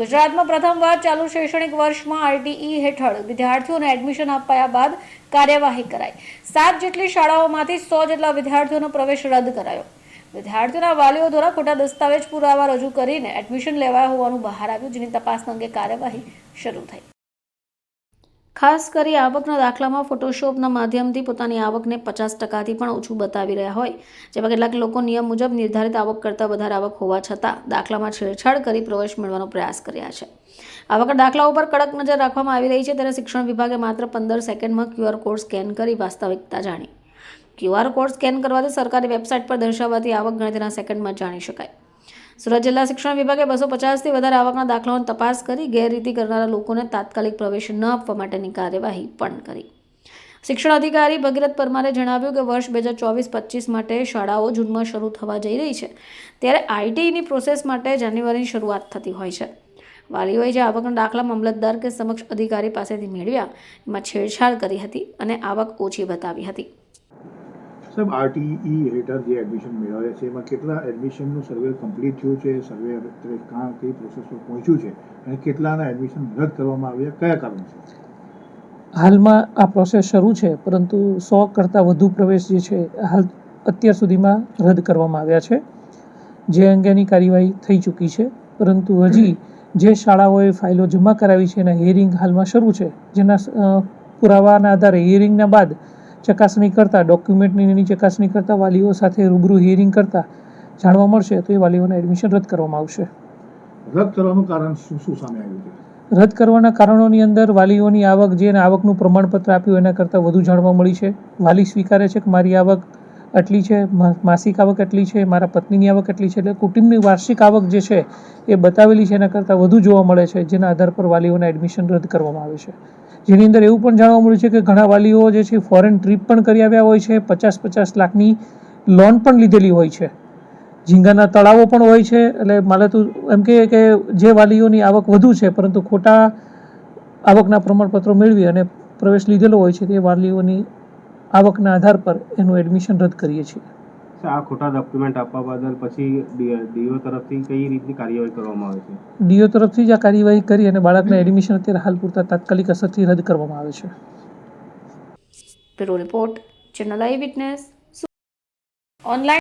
ગુજરાતમાં પ્રથમવાર ચાલુ શૈક્ષણિક વર્ષમાં આરટીઈ હેઠળ વિદ્યાર્થીઓને એડમિશન અપાયા બાદ કાર્યવાહી કરાઈ. સાત જેટલી શાળાઓમાંથી સો જેટલા વિદ્યાર્થીઓનો પ્રવેશ રદ કરાયો. વિદ્યાર્થીઓના વાલીઓ દ્વારા ખોટા દસ્તાવેજ પુરાવા રજૂ કરીને એડમિશન લેવાયા હોવાનું બહાર આવ્યું, જેની તપાસ અંગે કાર્યવાહી શરૂ થઈ. ખાસ કરી આવકના દાખલામાં ફોટોશોપના માધ્યમથી પોતાની આવકને પચાસ ટકાથી પણ ઓછું બતાવી રહ્યા હોય. જેમાં કેટલાક લોકો નિયમ મુજબ નિર્ધારિત આવક કરતાં વધારે આવક હોવા છતાં દાખલામાં છેડછાડ કરી પ્રવેશ મેળવવાનો પ્રયાસ કર્યા છે. આવકના દાખલા ઉપર કડક નજર રાખવામાં આવી રહી છે ત્યારે શિક્ષણ વિભાગે માત્ર પંદર સેકન્ડમાં ક્યુઆર કોડ સ્કેન કરી વાસ્તવિકતા જાણી. ક્યુઆર કોડ સ્કેન કરવાથી સરકારી વેબસાઇટ પર દર્શાવવાથી આવક ગણતરીના સેકન્ડમાં જાણી શકાય. સુરત જિલ્લા શિક્ષણ વિભાગે બસો પચાસથી વધારે આવકના દાખલાઓની તપાસ કરી ગેરરીતિ કરનારા લોકોને તાત્કાલિક પ્રવેશ ન આપવા માટેની કાર્યવાહી પણ કરી. શિક્ષણ અધિકારી ભગીરથ પરમારે જણાવ્યું કે વર્ષ બે હજાર ચોવીસ પચીસ માટે શાળાઓ જૂનમાં શરૂ થવા જઈ રહી છે. ત્યારે આઈટીઈની પ્રોસેસ માટે જાન્યુઆરીની શરૂઆત થતી હોય છે. વાલીઓએ જે આવકના દાખલા મામલતદાર કે સમક્ષ અધિકારી પાસેથી મેળવ્યા, એમાં છેડછાડ કરી હતી અને આવક ઓછી બતાવી હતી. સાહેબ આરટીઈ હેઠળ જે એડમિશન મેળવ્યા છે, એમાં કેટલા એડમિશનનું સર્વે કમ્પ્લીટ થયું છે સર્વે અત્યારે કાં કઈ પ્રોસેસમાં પહોંચ્યું છે અને કેટલાના એડમિશન રદ કરવામાં આવ્યા, કયા કારણસર હાલમાં આ પ્રોસેસ શરૂ છે, પરંતુ સો કરતાં વધુ પ્રવેશ જે છે, હાલ અત્યાર સુધીમાં રદ કરવામાં આવ્યા છે. જે અંગેની કાર્યવાહી થઈ ચૂકી છે, પરંતુ હજી જે શાળાઓએ ફાઇલો જમા કરાવી છે, એના હિયરિંગ હાલમાં શરૂ છે, જેના પુરાવાના આધારે હિયરિંગના બાદ ચકાસણી કરતાં ડોક્યુમેન્ટની એની ચકાસણી કરતાં વાલીઓ સાથે રૂબરૂ હિયરિંગ કરતાં જાણવા મળશે તો એ વાલીઓને એડમિશન રદ કરવામાં આવશે. રદ કરવાનું કારણ શું શું સામે આવ્યું છે? રદ કરવાના કારણોની અંદર વાલીઓની આવક જે આવકનું પ્રમાણપત્ર આપ્યું એના કરતાં વધુ જાણવા મળી છે. વાલી સ્વીકારે છે કે મારી આવક આટલી છે માસિક આવક એટલી છે મારા પત્નીની આવક એટલી છે એટલે કુટુંબની વાર્ષિક આવક જે છે એ બતાવેલી છે એના કરતાં વધુ જોવા મળે છે જેના આધાર પર વાલીઓના એડમિશન રદ કરવામાં આવે છે. જેની અંદર એવું પણ જાણવા મળ્યું છે કે ઘણા વાલીઓ જે છે ફોરેન ટ્રીપ પણ કરી આવ્યા હોય છે, પચાસ પચાસ લાખની લોન પણ લીધેલી હોય છે. ઝીંગાના તળાવો પણ હોય છે, એટલે મારે તો એમ કહીએ કે જે વાલીઓની આવક વધુ છે, પરંતુ ખોટા આવકના પ્રમાણપત્રો મેળવી અને પ્રવેશ લીધેલો હોય છે, તે વાલીઓની આવકના આધાર પર એનું એડમિશન રદ કરીએ છીએ. આ ખોટા ડોક્યુમેન્ટ આપવા બદલ પછી ડીઓ તરફથી કઈ રીતની કાર્યવાહી કરવામાં આવે છે? ડીઓ તરફથી જ આ કાર્યવાહી કરી અને બાળકના એડમિશન અત્યારે હાલ પૂરતા તાત્કાલિક અસરથી રદ કરવામાં આવે છે. Bureau report channel eye witness. Online